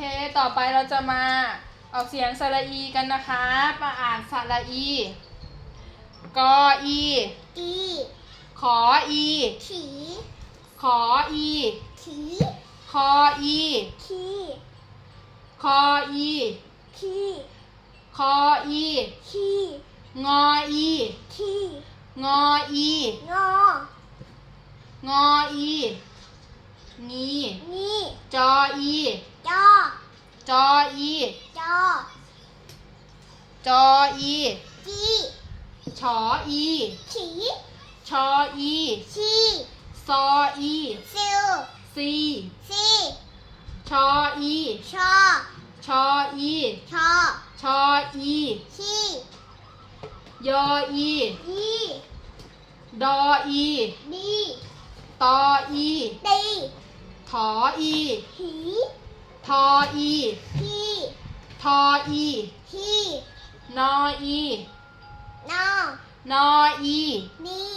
เค ต่อไปเราจะมาออกเสียงสระอีกันนะคะ มาอ่านสระอี กออี อีขออี ขีขออี ขีคออี ขีคออี ขีคออี ขีงออี ขีงออี งองออี งีนี่จออี จอ จออี จอ จออีจีฉออีขีชออีชีซออีซิลซีซีชออีชอ ชออีชอ ชออีชียออียีดออีดีตออีดี ถออีหีทออีฮีทออีฮีนออีนอนออีนี่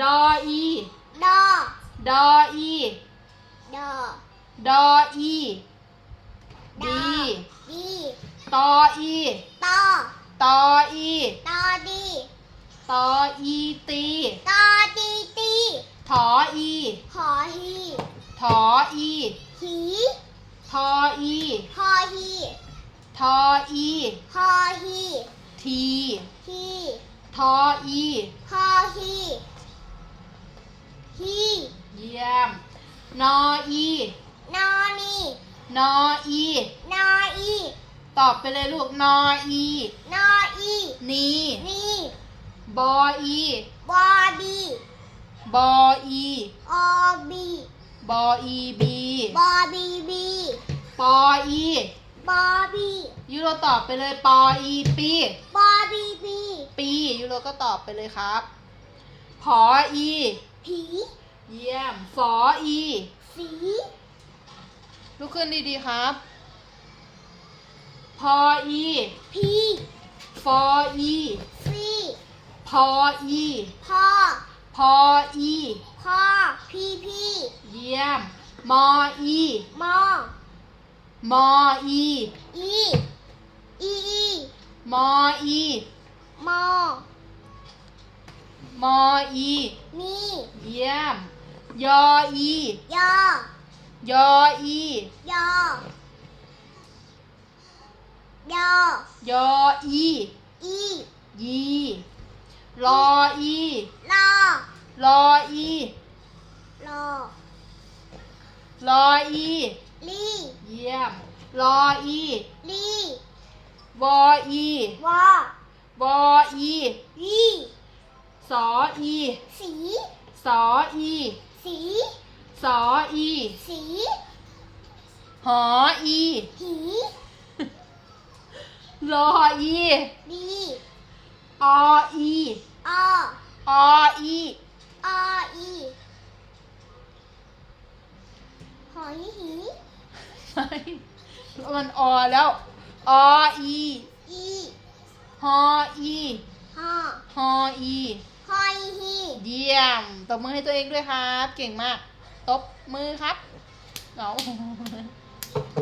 ดออีดอดออีดอดออีดดีดีตออีตอตออีตอดีตออีตีตอดีตี ถออี หอฮี ถออี หี ทอ อีหอฮีทออีหอฮีที ฮีทออีหอฮีฮีเยี่ยม นออี นอนีนออี นออีตอบไปเลยลูก นออี นออีนีนี่บออี บอบีบออี ออบี บออีบี บอบีบี ปออีบอบียูโรตอบไปเลยปออีปีบอบีบีปียูโรก็ตอบไปเลยครับผออีผีเยี่ยมฝออีสีลุกขึ้นดีๆครับพออีพีฟออีฟีพออีพ่อพออีพ่อพีพีเยี่ยมมออีมอ มออี อีอีอีมออี มอมออี มีเยี่ยม ยออี ยอยออี ยอยอยออี อียีรออีรอรออีรอรออีลีเยี่ยม รออีลีวออีวอวออีลีสออีสีสออีสีสออีสีหออีหีรออีดีออีอออีออีหอยหี ไม่ มันอแล้วออีอีฮออีหอฮออีหอยหีเยี่ยมตบมือให้ตัวเองด้วยครับ เก่งมาก ตบมือครับเอา